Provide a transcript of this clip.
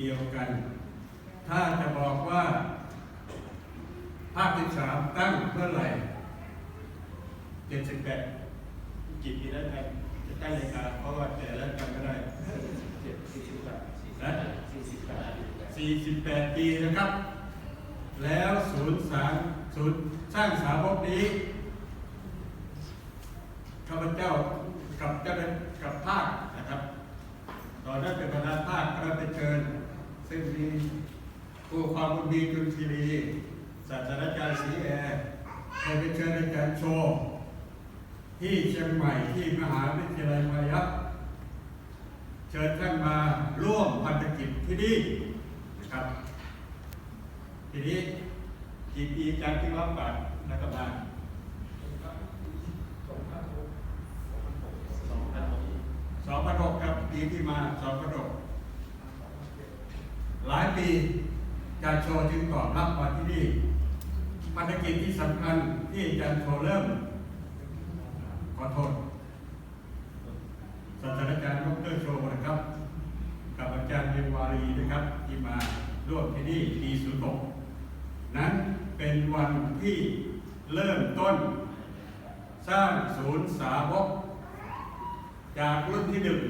เดียวกัน ถ้าจะบอกว่า ภาคที่สามตั้งเมื่อไหร่เจ็ดสิบแปดกี่ปีแล้วครับจะตั้งรายการเพราะว่าแต่ละจำไม่ได้เจ็ดสี่สิบแปดนะสี่สิบแปดสี่สิบแปดปีนะครับ แล้วศูนย์สร้างศูนย์สร้างสาวกนี้ข้าพเจ้ากับเจ้าหน้ากับภาคนะครับ ตอนนั้นเป็นประธานภาคก็ได้ไปเชิญ ซึ่งมีผู้ความบุญดีจุนทีรีศาสตราจารย์ศรีแอร์ได้ไปเชิญอาจารย์โชว์ที่เชียงใหม่ที่มหาวิทยาลัยมายัพเชิญท่านมาร่วมพันธกิจที่นี่นะครับ ทีนี้กี่ปีการที่รับบัตรรัฐบาลสองพันหกสองพันหกสองพันหกครับปีที่มาสองพัน หลายปีการโชว์จึงตอบรับมาที่นี่พันธกิจที่สำคัญที่จารย์โชว์เริ่ม ขอโทษศาสตราจารย์ดรโชว์นะครับ กับอาจารย์เยวารีนะครับ ที่มาร่วมที่นี่ปีสุตกนั้นเป็นวันที่เริ่มต้น สร้างศูนย์สาวก จากรุ่นที่หนึ่ง